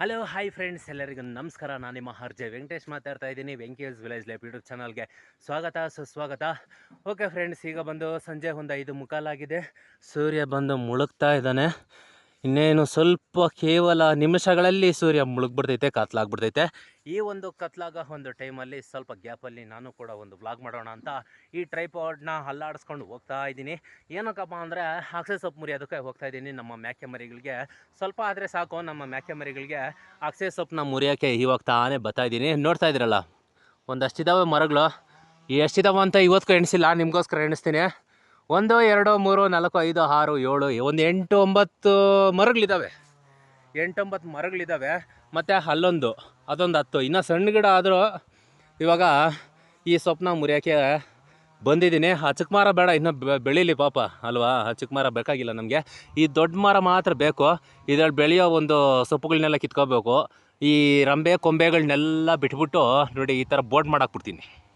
Hello, hi friends, ಎಲ್ಲರಿಗೂ ನಮಸ್ಕಾರ. ನಾನು ನಿಮ್ಮ ಹರ್ಜೆ ವೆಂಕಟೇಶ್ ಮಾತಾಡ್ತಾ ಇದ್ದೀನಿ, ವೆಂಕಟೇಶ್ ವಿಲೇಜ್ ಲೈಫ್ ಯೂಟ್ಯೂಬ್ ಚಾನಲ್ಗೆ ಸ್ವಾಗತ, ಸುಸ್ವಾಗತ. ಓಕೆ ಫ್ರೆಂಡ್ಸ್, ಈಗ ಬಂದು ಸಂಜೆ ಒಂದು ಐದು ಮುಕ್ಕಾಲಾಗಿದೆ. ಸೂರ್ಯ ಬಂದು ಮುಳುಗ್ತಾ ಇದ್ದಾನೆ. ಇನ್ನೇನು ಸ್ವಲ್ಪ ಕೇವಲ ನಿಮಿಷಗಳಲ್ಲಿ ಸೂರ್ಯ ಮುಳುಗ್ಬಿಡ್ತೈತೆ, ಕತ್ಲಾಗ್ಬಿಡ್ತೈತೆ. ಈ ಒಂದು ಕತ್ಲಾಗ ಒಂದು ಟೈಮಲ್ಲಿ ಸ್ವಲ್ಪ ಗ್ಯಾಪಲ್ಲಿ ನಾನು ಕೂಡ ಒಂದು ವ್ಲಾಗ್ ಮಾಡೋಣ ಅಂತ ಈ ಟ್ರೈಪಾಡ್ನ ಅಲ್ಲಾಡಿಸ್ಕೊಂಡು ಹೋಗ್ತಾ ಇದ್ದೀನಿ. ಏನಕ್ಕಪ್ಪ ಅಂದರೆ ಆಕ್ಸೆ ಸೊಪ್ಪು ಮುರಿಯೋದಕ್ಕೆ ಹೋಗ್ತಾ ಇದ್ದೀನಿ. ನಮ್ಮ ಮ್ಯಾಕೆ ಮರಿಗಳಿಗೆ ಸ್ವಲ್ಪ ಆದರೆ ಸಾಕು. ನಮ್ಮ ಮ್ಯಾಕೆ ಮರಿಗಳಿಗೆ ಆಕ್ಸೆ ಸೊಪ್ಪನ್ನ ಮುರಿಯೋಕ್ಕೆ ಇವಾಗ ತಾನೇ ಬರ್ತಾ ಇದ್ದೀನಿ. ನೋಡ್ತಾ ಇದ್ದೀರಲ್ಲ, ಒಂದಷ್ಟಿದಾವೆ ಮರಗಳು. ಎಷ್ಟಿದಾವೆ ಅಂತ ಇವತ್ತು ಎಣಿಸಿಲ್ಲ, ನಿಮಗೋಸ್ಕರ ಎಣಿಸ್ತೀನಿ. ಒಂದು, ಎರಡು, ಮೂರು, ನಾಲ್ಕು, ಐದು, ಆರು, ಏಳು, ಒಂದು, ಎಂಟು, ಒಂಬತ್ತು ಮರಗಳಿದ್ದಾವೆ ಎಂಟೊಂಬತ್ತು ಮರಗಳಿದ್ದಾವೆ ಮತ್ತು ಅಲ್ಲೊಂದು, ಅದೊಂದು ಹತ್ತು. ಇನ್ನು ಸಣ್ಣ ಗಿಡ ಆದರೂ ಇವಾಗ ಈ ಸೊಪ್ಪನ್ನ ಮುರಿಯೋಕ್ಕೆ ಬಂದಿದ್ದೀನಿ. ಆ ಮರ ಬೇಡ, ಇನ್ನೂ ಬೆಳೀಲಿ ಪಾಪ. ಅಲ್ವಾ? ಆ ಮರ ಬೇಕಾಗಿಲ್ಲ ನಮಗೆ. ಈ ದೊಡ್ಡ ಮರ ಮಾತ್ರ ಬೇಕು. ಇದ್ರಲ್ಲಿ ಬೆಳೆಯೋ ಒಂದು ಸೊಪ್ಪುಗಳನ್ನೆಲ್ಲ ಕಿತ್ಕೋಬೇಕು. ಈ ರಂಬೆ ಕೊಂಬೆಗಳನ್ನೆಲ್ಲ ಬಿಟ್ಬಿಟ್ಟು ನೋಡಿ ಈ ಥರ ಬೋಟ್ ಮಾಡಾಕ್ಬಿಡ್ತೀನಿ.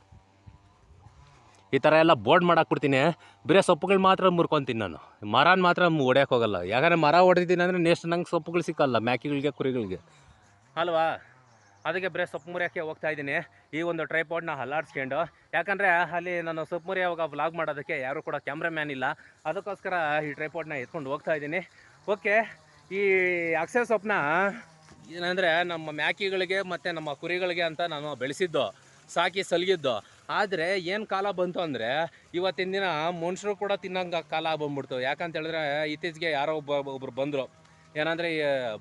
ಈ ಥರ ಎಲ್ಲ ಬೋರ್ಡ್ ಮಾಡಾಕ್ಬಿಡ್ತೀನಿ ಬರೀ ಸೊಪ್ಪುಗಳು ಮಾತ್ರ ಮುರ್ಕೊತೀನಿ ನಾನು. ಮರನ ಮಾತ್ರ ಹೊಡ್ಯಕ್ಕೆ ಹೋಗಲ್ಲ. ಯಾಕಂದರೆ ಮರ ಹೊಡೆದಿದ್ದೀನಿ ಅಂದರೆ ನೆಕ್ಸ್ಟ್ ನಂಗೆ ಸೊಪ್ಪುಗಳು ಸಿಕ್ಕಲ್ಲ, ಮ್ಯಾಕಿಗಳಿಗೆ, ಕುರಿಗಳಿಗೆ. ಅಲ್ವಾ? ಅದಕ್ಕೆ ಬರೀ ಸೊಪ್ಪು ಮುರಿಯೋಕ್ಕೆ ಹೋಗ್ತಾ ಇದ್ದೀನಿ. ಈ ಒಂದು ಟ್ರೈಪಾಡ್ನ ಹಲ್ಲಾಡ್ಸ್ಕೊಂಡು. ಯಾಕಂದರೆ ಅಲ್ಲಿ ನಾನು ಸೊಪ್ಪು ಮುರಿಯೋವಾಗ ವ್ಲಾಗ್ ಮಾಡೋದಕ್ಕೆ ಯಾರೂ ಕೂಡ ಕ್ಯಾಮ್ರಾಮ್ಯಾನ್ ಇಲ್ಲ. ಅದಕ್ಕೋಸ್ಕರ ಈ ಟ್ರೈಪಾಡ್ನ ಎತ್ಕೊಂಡು ಹೋಗ್ತಾ ಇದ್ದೀನಿ. ಓಕೆ ಈ ಅಕ್ಷರ ಸೊಪ್ಪನ್ನ ಏನಂದರೆ ನಮ್ಮ ಮ್ಯಾಕಿಗಳಿಗೆ ಮತ್ತು ನಮ್ಮ ಕುರಿಗಳಿಗೆ ಅಂತ ನಾನು ಬೆಳೆಸಿದ್ದು. ಸಾಕಿ ಸಲಗಿದ್ದು. ಆದರೆ ಏನು ಕಾಲ ಬಂತು ಅಂದರೆ ಇವತ್ತಿನ ದಿನ ಮನುಷ್ಯರು ಕೂಡ ತಿನ್ನಂಗೆ ಕಾಲ ಬಂದ್ಬಿಡ್ತು. ಯಾಕಂತ ಹೇಳಿದ್ರೆ ಇತ್ತೀಚೆಗೆ ಯಾರೋ ಒಬ್ಬ ಒಬ್ಬರು ಬಂದರು. ಏನಂದರೆ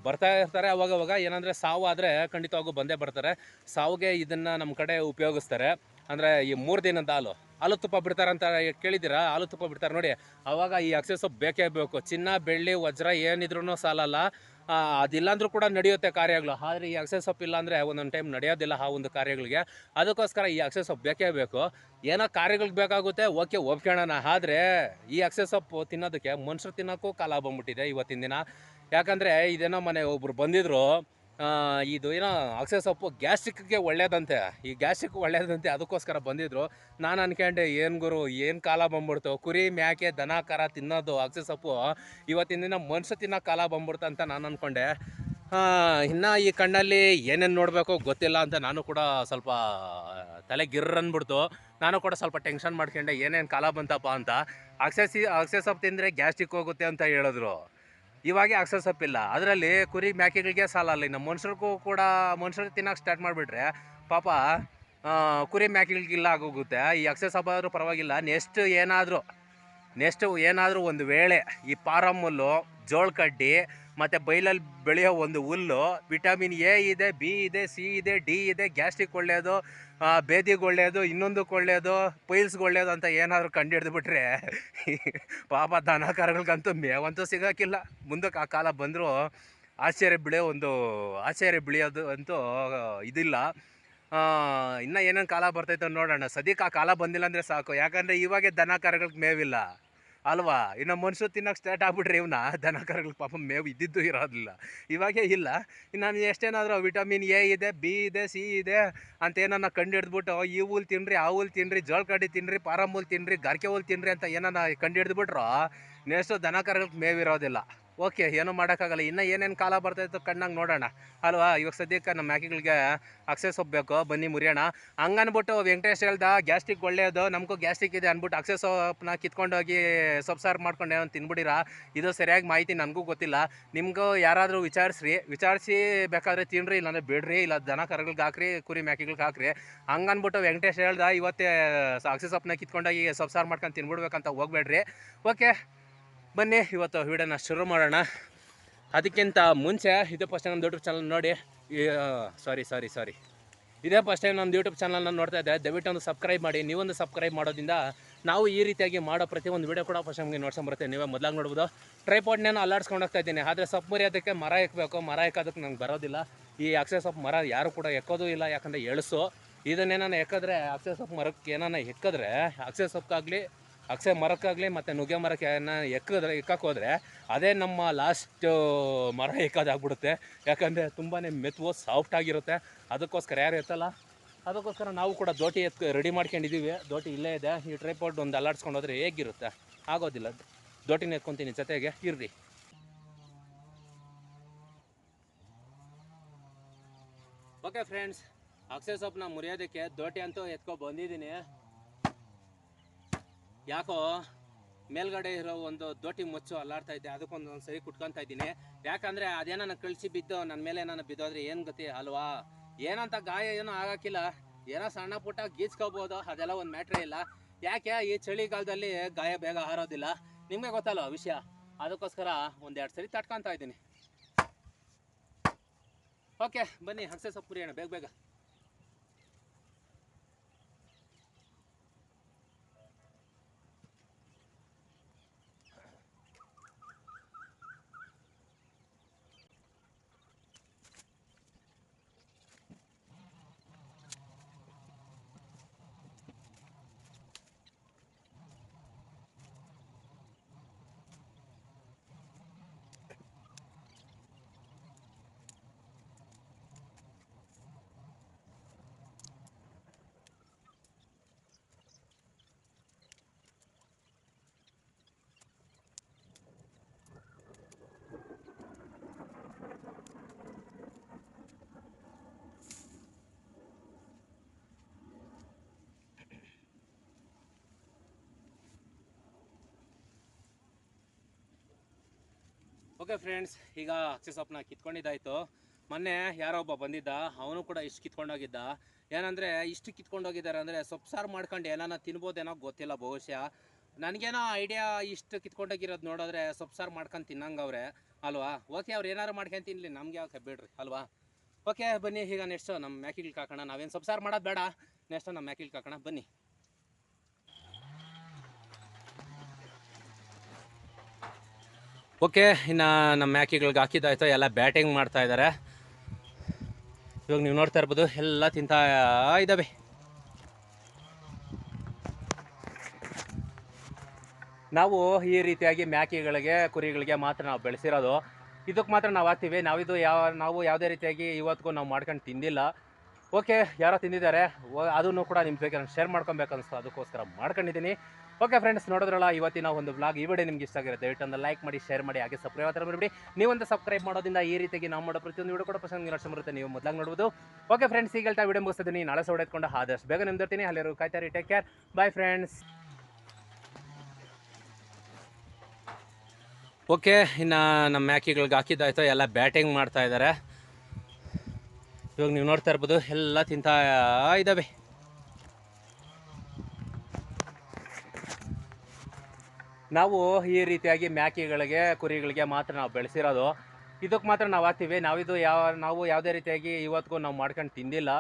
ಬರ್ತಾ ಇರ್ತಾರೆ ಅವಾಗ ಅವಾಗ, ಏನಂದರೆ ಸಾವು ಆದರೆ ಖಂಡಿತವಾಗೂ ಬಂದೇ ಬರ್ತಾರೆ. ಸಾವುಗೆ ಇದನ್ನು ನಮ್ಮ ಕಡೆ ಉಪಯೋಗಿಸ್ತಾರೆ. ಅಂದರೆ ಈ ಮೂರು ದಿನದ ಹಾಲು. ಹಾಲು ತುಪ್ಪ ಬಿಡ್ತಾರೆ ಅಂತ ಕೇಳಿದ್ದೀರಾ? ಹಾಲು ತುಪ್ಪ ಬಿಡ್ತಾರೆ ನೋಡಿ. ಅವಾಗ ಈ ಅಕ್ಷಯ ಸೊಪ್ಪು ಬೇಕೇ ಬೇಕು. ಚಿನ್ನ, ಬೆಳ್ಳಿ, ವಜ್ರ ಏನಿದ್ರೂ ಸಾಲಲ್ಲ. ಅದಿಲ್ಲಾಂದ್ರೂ ಕೂಡ ನಡೆಯುತ್ತೆ ಕಾರ್ಯಗಳು. ಆದರೆ ಈ ಅಕ್ಸೆಸ್ ಅಪ್ ಇಲ್ಲ ಅಂದರೆ ಒಂದೊಂದು ಟೈಮ್ ನಡೆಯೋದಿಲ್ಲ ಆ ಒಂದು ಕಾರ್ಯಗಳಿಗೆ. ಅದಕ್ಕೋಸ್ಕರ ಈ ಅಕ್ಸೆಸ್ ಅಪ್ ಬೇಕೇ ಬೇಕು. ಏನೋ ಕಾರ್ಯಗಳಿಗೆ ಬೇಕಾಗುತ್ತೆ ಓಕೆ ಒಪ್ಕೊಳ್ಳೋಣ ಆದರೆ ಈ ಅಕ್ಸೆಸ್ ಅಪ್ ತಿನ್ನೋದಕ್ಕೆ ಮನುಷ್ಯರು ತಿನ್ನೋಕ್ಕೂ ಕಾಲ ಬಂದ್ಬಿಟ್ಟಿದೆ ಇವತ್ತಿನ ದಿನ. ಯಾಕಂದರೆ ಇದೇನೋ ಮನೆ ಒಬ್ಬರು ಬಂದಿದ್ರು ಆ, ಇದು ಏನೋ ಅಕ್ಷಯ ಸೊಪ್ಪು ಗ್ಯಾಸ್ಟ್ರಿಕ್ಗೆ ಒಳ್ಳೇದಂತೆ. ಈ ಗ್ಯಾಸ್ಟ್ರಿಕ್ ಒಳ್ಳೇದಂತೆ ಅದಕ್ಕೋಸ್ಕರ ಬಂದಿದ್ರು. ನಾನು ಅನ್ಕೊಂಡೆ, ಏನು ಗುರು, ಏನು ಕಾಲ ಬಂದ್ಬಿಡ್ತು? ಕುರಿ ಮ್ಯಾಕೆ, ದನ, ಕರ ತಿನ್ನೋದು ಅಕ್ಷಯ ಸೊಪ್ಪು ಇವತ್ತಿನ ದಿನ ಮನುಷ್ಯ ತಿನ್ನೋ ಕಾಲ ಬಂದ್ಬಿಡ್ತು ಅಂತ ನಾನು ಅಂದ್ಕೊಂಡೆ ಇನ್ನು ಈ ಕಣ್ಣಲ್ಲಿ ಏನೇನು ನೋಡಬೇಕು ಗೊತ್ತಿಲ್ಲ ಅಂತ ನಾನು ಕೂಡ ಸ್ವಲ್ಪ, ತಲೆ ಗಿರ್ರನ್ಬಿಡ್ತು ನಾನು ಕೂಡ ಸ್ವಲ್ಪ ಟೆನ್ಷನ್ ಮಾಡ್ಕೊಂಡೆ, ಏನೇನು ಕಾಲ ಬಂತಪ್ಪ ಅಂತ. ಅಕ್ಷಯ ಸಿ ಅಕ್ಷಯ ಸೊಪ್ಪು ತಿಂದರೆ ಗ್ಯಾಸ್ಟ್ರಿಕ್ ಹೋಗುತ್ತೆ ಅಂತ ಹೇಳಿದ್ರು. ಇವಾಗೆ ಅಕ್ಷಯ ಸೊಪ್ಪಿಲ್ಲ ಅದರಲ್ಲಿ ಕುರಿ ಮೇಕೆಗಳಿಗೆ ಸಾಲಲ್ಲ ಇನ್ನು ಮನುಷ್ಯರಿಗೂ ಕೂಡ ಮನುಷ್ಯರಿಗೆ ತಿನ್ನೋಕೆ ಸ್ಟಾರ್ಟ್ ಮಾಡಿಬಿಟ್ರೆ ಪಾಪ ಕುರಿ ಮೇಕೆಗಳಿಗಿಲ್ಲ ಆಗೋಗುತ್ತೆ. ಈ ಅಕ್ಸಸ್ ಹಬ್ಬ ಆದರೂ ಪರವಾಗಿಲ್ಲ. ನೆಕ್ಸ್ಟ್ ಏನಾದರೂ ನೆಕ್ಸ್ಟ್ ಏನಾದರೂ ಒಂದು ವೇಳೆ ಈ ಪಾರಮ್ ಹುಲ್ಲು ಜೋಳ ಕಡ್ಡಿ ಮತ್ತು ಬೈಲಲ್ಲಿ ಬೆಳೆಯೋ ಒಂದು ಹುಲ್ಲು ವಿಟಮಿನ್ ಎ ಇದೆ ಬಿ ಇದೆ ಸಿ ಇದೆ ಡಿ ಇದೆ ಗ್ಯಾಸ್ಟ್ರಿಕ್ ಒಳ್ಳೆಯದು ಬೇದಿಗೆ ಒಳ್ಳೆಯದು ಇನ್ನೊಂದಕ್ಕೆ ಒಳ್ಳೆಯದು ಪೈಲ್ಸ್ಗೆ ಒಳ್ಳೆಯದು ಅಂತ ಏನಾದರೂ ಕಂಡು ಹಿಡಿದ್ಬಿಟ್ರೆ ಪಾಪ ದನ ಕರುಗಳಿಗಂತೂ ಮೇವಂತೂ ಸಿಗೋಕ್ಕಿಲ್ಲ. ಮುಂದಕ್ಕೆ ಆ ಕಾಲ ಬಂದರೂ ಆಶ್ಚರ್ಯ ಬೆಳೆಯೋ ಒಂದು, ಆಶ್ಚರ್ಯ ಬೆಳೆಯೋದು ಅಂತೂ ಇದಿಲ್ಲ. ಇನ್ನೂ ಏನೇನು ಕಾಲ ಬರ್ತೈತೆ ನೋಡೋಣ. ಸದ್ಯಕ್ಕೆ ಆ ಕಾಲ ಬಂದಿಲ್ಲ ಅಂದರೆ ಸಾಕು. ಯಾಕಂದರೆ ಇವಾಗೆ ದನ ಕರುಗಳಿಗೆ ಮೇವಿಲ್ಲ. ಅಲ್ವಾ? ಇನ್ನು ಮನುಷ್ಯ ತಿನ್ನೋಕೆ ಸ್ಟಾರ್ಟ್ ಆಗ್ಬಿಟ್ರಿ ಇವನ್ನ ದನ ಪಾಪ ಮೇವು ಇದ್ದಿದ್ದು ಇರೋದಿಲ್ಲ. ಇವಾಗೇ ಇಲ್ಲ. ನಾನು ಎಷ್ಟೇನಾದರೂ ವಿಟಮಿನ್ ಎ ಇದೆ, ಬಿ ಇದೆ, ಸಿ ಇದೆ ಅಂತ ಏನನ್ನ ಕಂಡು ಹಿಡಿದ್ಬಿಟ್ಟು ಈ ಹುಲ್ ತಿನ್ನಿರಿ ಆ ಹುಲ್ ತಿನ್ನಿರಿ ಜೋಳಕಡ್ಡಿ ತಿನ್ನಿರಿ ಪಾರಮ್ ಹುಲ್ ತಿನ್ನಿರಿ ಗರ್ಕೆ ಹುಲ್ ತಿನ್ನಿರಿ ಅಂತ ಏನನ್ನ ಕಂಡು ಹಿಡಿದ್ಬಿಟ್ರು ನೆಕ್ಸ್ಟು ದನ ಕರುಗಳಿಗೆ ಮೇವಿರೋದಿಲ್ಲ ಓಕೆ, ಏನೂ ಮಾಡೋಕ್ಕಾಗಲ್ಲ. ಇನ್ನೂ ಏನೇನು ಕಾಲ ಬರ್ತೈತೋ ಕಣ್ಣಾಗ ನೋಡೋಣ. ಅಲ್ವಾ? ಇವಾಗ ಸದ್ಯಕ್ಕೆ ನಮ್ಮ ಮ್ಯಾಕಿಗಳಿಗೆ ಅಕ್ಸೆಸ್ ಹೋಗ್ಬೇಕು ಬೇಕು, ಬನ್ನಿ ಮುರಿಯೋಣ. ಹಂಗನ್ಬಿಟ್ಟು ವೆಂಕಟೇಶ್ ಹೇಳ್ದ, ಗ್ಯಾಸ್ಟ್ರಿಕ್ ಒಳ್ಳೆಯದು ನಮಗೂ ಗ್ಯಾಸ್ಟ್ರಿಕ್ ಇದೆ ಅಂದ್ಬಿಟ್ಟು ಅಕ್ಸೆಸ್ ಸೊಪ್ಪನ್ನ ಕಿತ್ಕೊಂಡೋಗಿ ಸೊಪ್ಪು ಸಾರು ಮಾಡ್ಕೊಂಡು ಏನೋ ತಿನ್ಬಿಡಿರಾ? ಇದು ಸರಿಯಾಗಿ ಮಾಹಿತಿ ನನಗೂ ಗೊತ್ತಿಲ್ಲ. ನಿಮಗೂ ಯಾರಾದರೂ ವಿಚಾರಿಸ್ರಿ. ವಿಚಾರಿಸಿ ಬೇಕಾದ್ರೆ ತಿನ್ನಿರಿ ಇಲ್ಲಾಂದರೆ ಬಿಡ್ರಿ. ಇಲ್ಲ, ದನ ಕರಗಳಿಗೆ ಹಾಕ್ರಿ, ಕುರಿ ಮ್ಯಾಕಿಗಳಿಗೆ ಹಾಕ್ರಿ. ಹಂಗನ್ಬಿಟ್ಟು ವೆಂಕಟೇಶ್ ಹೇಳ್ದ, ಇವತ್ತೇ ಅಕ್ಸೆಸ್ ಸೊಪ್ಪನ್ನ ಕಿತ್ಕೊಂಡೋಗಿ ಸೊಪ್ಸಾರು ಮಾಡ್ಕೊಂಡು ತಿನ್ಬಿಡ್ಬೇಕಂತ ಹೋಗ್ಬೇಡ್ರಿ. ಓಕೆ ಬನ್ನಿ, ಇವತ್ತು ವಿಡಿಯೋನ ಶುರು ಮಾಡೋಣ. ಅದಕ್ಕಿಂತ ಮುಂಚೆ ಇದೇ ಫಸ್ಟ್ ಟೈಮ್ ಯೂಟ್ಯೂಬ್ ಚಾನಲ್ ನೋಡಿ. ಸಾರಿ ಸಾರಿ ಸಾರಿ ಇದೇ ಫಸ್ಟ್ ಟೈಮ್ ನಮ್ಮ ಯೂಟ್ಯೂಬ್ ಚಾನಲ್ನ ನೋಡ್ತಾ ಇದ್ದೆ ದಯವಿಟ್ಟು ಒಂದು ಸಬ್ಸ್ಕ್ರೈಬ್ ಮಾಡಿ. ನೀವೊಂದು ಸಬ್ಸ್ಕ್ರೈಬ್ ಮಾಡೋದ್ರಿಂದ ನಾವು ಈ ರೀತಿಯಾಗಿ ಮಾಡೋ ಪ್ರತಿಯೊಂದು ವೀಡಿಯೋ ಕೂಡ ಫಸ್ಟ್ ನಮಗೆ ನೋಡ್ಸ್ಕೊಂಬರುತ್ತೆ ನೀವೇ ಮೊದಲಾಗಿ ನೋಡ್ಬೋದು. ಟ್ರೈಪಾಡ್ನೇನು ಅಲ್ಲಾಡ್ಸ್ಕೊಂಡು ಹೋಗ್ತಾ ಇದ್ದೀನಿ. ಆದರೆ ಸೊಪ್ಪು ಅದಕ್ಕೆ ಮರ ಎಕ್ಕಬೇಕು ಮರ ಎಕ್ಕೋದಕ್ಕೆ ನಂಗೆ ಬರೋದಿಲ್ಲ. ಈ ಅಕ್ಷಯ ಸೊಪ್ಪು ಮರ ಯಾರು ಕೂಡ ಎಕ್ಕೋದು ಇಲ್ಲ, ಯಾಕಂದರೆ ಎಳಸು. ಇದನ್ನೇನಾನ ಎಕ್ಕಿದ್ರೆ ಅಕ್ಷಯ ಸೊಪ್ಪು ಮರಕ್ಕೆ ಏನಾನ ಎಕ್ಕಿದ್ರೆ ಅಕ್ಷಯ ಸೊಪ್ಪಾಗಲಿ ಅಕ್ಷಯ ಮರಕ್ಕಾಗಲಿ ಮತ್ತು ನುಗ್ಗೆ ಮರಕ್ಕೆ ಎಕ್ಕದ್ರೆ ಎಕ್ಕಕ್ಕೆ ಹೋದರೆ ಅದೇ ನಮ್ಮ ಲಾಸ್ಟ್ ಮರ ಎಕ್ಕೋದಾಗ್ಬಿಡುತ್ತೆ. ಯಾಕಂದರೆ ತುಂಬಾ ಮೆತ್ತು ಸಾಫ್ಟ್ ಆಗಿರುತ್ತೆ. ಅದಕ್ಕೋಸ್ಕರ ಯಾರು ಎತ್ತಲ್ಲ? ಅದಕ್ಕೋಸ್ಕರ ನಾವು ಕೂಡ ದೋಟಿ ಎತ್ ರೆಡಿ ಮಾಡ್ಕೊಂಡಿದ್ದೀವಿ ದೋಟಿ ಇಲ್ಲೇ ಇದೆ. ಈ ಟ್ರೈಪಾಡ್ ಒಂದು ಅಲ್ಲಾಡ್ಸ್ಕೊಂಡು ಹೋದರೆ ಹೇಗಿರುತ್ತೆ? ಆಗೋದಿಲ್ಲ. ದೋಟಿನ ಎತ್ಕೊತೀನಿ. ಜೊತೆಗೆ ಇರ್ರಿ. ಓಕೆ ಫ್ರೆಂಡ್ಸ್ ಅಕ್ಷಯ ಸೊಪ್ಪನ್ನ ಮುರಿಯೋದಕ್ಕೆ ದೋಟಿ ಅಂತೂ ಎತ್ಕೊ ಬಂದಿದ್ದೀನಿ. ಯಾಕೋ ಮೇಲ್ಗಡೆ ಇರೋ ಒಂದು ದೋಟಿ ಮುಚ್ಚು ಅಲ್ಲಾಡ್ತಾ ಇದ್ದೆ ಅದಕ್ಕೊಂದು ಸರಿ ಕುಟ್ಕೊಂತ ಇದ್ದೀನಿ. ಯಾಕಂದ್ರೆ ಅದೇನೋ ಕಳಿಸಿ ಬಿದ್ದು ನನ್ನ ಮೇಲೆ ನಾನು ಬಿದ್ದೋದ್ರೆ ಏನು ಗತಿ ಅಲ್ವಾ? ಏನಂತ ಗಾಯ ಏನೂ ಆಗಕ್ಕಿಲ್ಲ. ಏನೋ ಸಣ್ಣ ಪುಟ್ಟ ಗೀಚ್ಕೋಬೋದು, ಅದೆಲ್ಲ ಒಂದು ಮ್ಯಾಟ್ರೇ ಇಲ್ಲ. ಯಾಕೆ ಈ ಚಳಿಗಾಲದಲ್ಲಿ ಗಾಯ ಬೇಗ ಹಾರೋದಿಲ್ಲ? ನಿಮಗೆ ಗೊತ್ತಲ್ಲ ವಿಷಯ? ಅದಕ್ಕೋಸ್ಕರ ಒಂದೆರಡು ಸರಿ ತಟ್ಕೊಂತ ಇದ್ದೀನಿ. ಓಕೆ, ಬನ್ನಿ ಹಸೆ ಸೊಪ್ಪು ಬೇಗ ಬೇಗ. ಓಕೆ ಫ್ರೆಂಡ್ಸ್, ಈಗ ಅಕ್ಷಯ ಸೊಪ್ಪನ್ನ ಕಿತ್ಕೊಂಡಿದ್ದಾಯ್ತು. ಮೊನ್ನೆ ಯಾರೋ ಒಬ್ಬ ಬಂದಿದ್ದ, ಅವನು ಕೂಡ ಇಷ್ಟು ಕಿತ್ಕೊಂಡೋಗಿದ್ದ. ಏನಂದರೆ, ಇಷ್ಟು ಕಿತ್ಕೊಂಡೋಗಿದ್ದಾರೆ ಅಂದರೆ ಸೊಪ್ಪು ಸಾರು ಮಾಡ್ಕೊಂಡು ಏನಾನ ತಿನ್ಬೋದೇನೋ ಗೊತ್ತಿಲ್ಲ ಬಹುಶಃ. ನನಗೇನೋ ಐಡಿಯಾ ಇಷ್ಟು ಕಿತ್ಕೊಂಡೋಗಿರೋದು ನೋಡಿದ್ರೆ ಸೊಪ್ಪು ಸಾರು ಮಾಡ್ಕೊಂಡು ತಿನ್ನಂಗವ್ರೆ, ಅಲ್ವಾ? ಓಕೆ, ಅವ್ರು ಏನಾರು ಮಾಡ್ಕೊಂಡು ತಿನ್ನಲಿ ನಮ್ಗೆ ಯಾಕೆ ಬಿಡ್ರಿ, ಅಲ್ವಾ? ಓಕೆ, ಬನ್ನಿ, ಈಗ ನೆಕ್ಸ್ಟು ನಮ್ಮ ಮ್ಯಾಕಿಲ್ ಹಾಕೋಣ ನಾವೇನು ಸೊಪ್ಪು ಸಾರು ಮಾಡೋದು ಬೇಡ. ನೆಕ್ಸ್ಟ್ ನಮ್ಮ ಮ್ಯಾಕಿಲ್ ಹಾಕೋಣ ಬನ್ನಿ. ಓಕೆ, ಇನ್ನು ನಮ್ಮ ಮ್ಯಾಕಿಗಳಿಗೆ ಹಾಕಿದ್ದಾಯ್ತು ಎಲ್ಲ ಬ್ಯಾಟಿಂಗ್ ಮಾಡ್ತಾ ಇದ್ದಾರೆ. ಇವಾಗ ನೀವು ನೋಡ್ತಾ ಇರ್ಬೋದು, ಎಲ್ಲ ತಿಂತಾ ಇದ್ದಾವೆ. ನಾವು ಈ ರೀತಿಯಾಗಿ ಮ್ಯಾಕಿಗಳಿಗೆ, ಕುರಿಗಳಿಗೆ ಮಾತ್ರ ನಾವು ಬೆಳೆಸಿರೋದು. ಇದಕ್ಕೆ ಮಾತ್ರ ನಾವು ಹಾಕ್ತೀವಿ. ನಾವಿದು ಯಾವ, ನಾವು ಯಾವುದೇ ರೀತಿಯಾಗಿ ಇವತ್ತಿಗೂ ನಾವು ಮಾಡ್ಕೊಂಡು ತಿಂದಿಲ್ಲ. ಓಕೆ, ಯಾರೋ ತಿಂದಿದ್ದಾರೆ ಅದನ್ನು ಕೂಡ ನಿಮ್ಮ ಬೇಕಾದ್ರೆ ಶೇರ್ ಮಾಡ್ಕೊಬೇಕು ಅನಿಸ್ತು ಅದಕ್ಕೋಸ್ಕರ ಮಾಡ್ಕೊಂಡಿದ್ದೀನಿ. ಓಕೆ ಫ್ರೆಂಡ್ಸ್ ನೋಡಿದ್ರಲ್ಲ, ಇವತ್ತಿನ ಒಂದು ಬ್ಲಾಗ್ ಈ ವಿಡಿಯೋ ನಿಮ್ಗೆ ಇಷ್ಟ ಆಗಿರುತ್ತೆ, ದಯವಿಟ್ಟು ಲೈಕ್ ಮಾಡಿ ಶೇರ್ ಮಾಡಿ, ಹಾಗೆ ಸಬ್ಸ್ಕ್ರೈಬ್ ಆತರ ಬಿಡಿ ನೀವೊಂದು ಸಬ್ಸ್ಕ್ರೈಬ್ ಮಾಡೋದ್ರಿಂದ ಈ ರೀತಿಯಾಗಿ ನಾವು ಮಾಡೋ ಪ್ರತಿಯೊಂದು ವಿಡಿಯೋ ಕೂಡ ನಿರೀಕ್ಷೆ ಬರುತ್ತೆ. ನೀವು ಮೊದಲಾಗಿ ನೋಡ್ಬೋದು. ಓಕೆ ಫ್ರೆಂಡ್ಸ್ ಈಗ ಹೇಳ್ತಾ ವಿಡಿಯೋ ಮುಗಿಸ್ತೀನಿ ನಾಳೆ ಸೌಡ್ ಎತ್ಕೊಂಡು ಆದಷ್ಟು ಬೇಗ ನಿಮ್ದಿರ್ತೀನಿ. ಅಲ್ಲಿರೋ ಕಾಯ್ತಾರೆ take care bye friends okay ಇನ್ನು ನಮ್ಮ ಮ್ಯಾಕಿಗಳಿಗೆ ಹಾಕಿದ್ದಾಯ್ತು ಎಲ್ಲ ಬ್ಯಾಟಿಂಗ್ ಮಾಡ್ತಾ ಇದ್ದಾರೆ ಇವಾಗ ನೀವು ನೋಡ್ತಾ ಇರ್ಬೋದು, ಎಲ್ಲ ತಿಂತಾ ಇದ್ದಾವೆ ನಾವು ಈ ರೀತಿಯಾಗಿ ಮ್ಯಾಕಿಗಳಿಗೆ, ಕುರಿಗಳಿಗೆ ಮಾತ್ರ ನಾವು ಬೆಳೆಸಿರೋದು. ಇದಕ್ಕೆ ಮಾತ್ರ ನಾವು ಹಾಕ್ತೀವಿ. ನಾವಿದು ಯಾವ, ನಾವು ಯಾವುದೇ ರೀತಿಯಾಗಿ ಇವತ್ತಿಗೂ ನಾವು ಮಾಡ್ಕೊಂಡು ತಿಂದಿಲ್ಲ.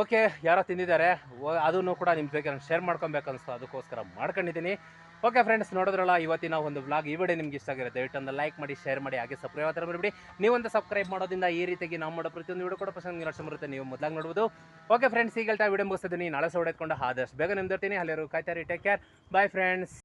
ಓಕೆ, ಯಾರೋ ತಿಂದಿದ್ದಾರೆ ಅದನ್ನು ಕೂಡ ನಿಮ್ಮ ಬೇಕಾದ್ರೆ ಶೇರ್ ಮಾಡ್ಕೊಬೇಕು ಅನಿಸ್ತು ಅದಕ್ಕೋಸ್ಕರ ಮಾಡ್ಕೊಂಡಿದ್ದೀನಿ. ಓಕೆ ಫ್ರೆಂಡ್ಸ್, ನೋಡಿದ್ರಲ್ಲ, ಇವತ್ತಿನ ಒಂದು ಬ್ಲಾಗ್ ಈ ವಿಡಿಯೋ ನಿಮ್ಗೆ ಇಷ್ಟ ಆಗಿರುತ್ತೆ, ದಯವಿಟ್ಟು ಲೈಕ್ ಮಾಡಿ, ಶೇರ್ ಮಾಡಿ, ಹಾಗೆ ಸಬ್ಸ್ಕ್ರೈಬ್ ಹತ್ರ ನೀವು ನೀವೊಂದು ಸಬ್ಸ್ಕ್ರೈಬ್ ಮಾಡೋದ್ರಿಂದ ಈ ರೀತಿಯಾಗಿ ನಾವು ಮಾಡೋ ಪ್ರತಿಯೊಂದು ವಿಡಿಯೋ ಕೂಡ ಪ್ರಸಂಗ ನಿರೀಕ್ಷೆ ಬರುತ್ತೆ. ನೀವು ಮೊದಲಾಗಿ ನೋಡ್ಬೋದು. ಓಕೆ ಫ್ರೆಂಡ್ಸ್, ಈಗ ವಿಡಿಯೋ ಮುಗಿಸ್ತಿದ್ದೀನಿ. ನಾಳೆ ಸಹ ಆದಷ್ಟು ಬೇಗ ನಿಮ್ದಿರ್ತೀನಿ ಅಲ್ಲಿರೋ ಕಾಯ್ತಾರಿ ಟೇಕ್ ಕೇರ್ ಬಾಯ್ ಫ್ರೆಂಡ್ಸ್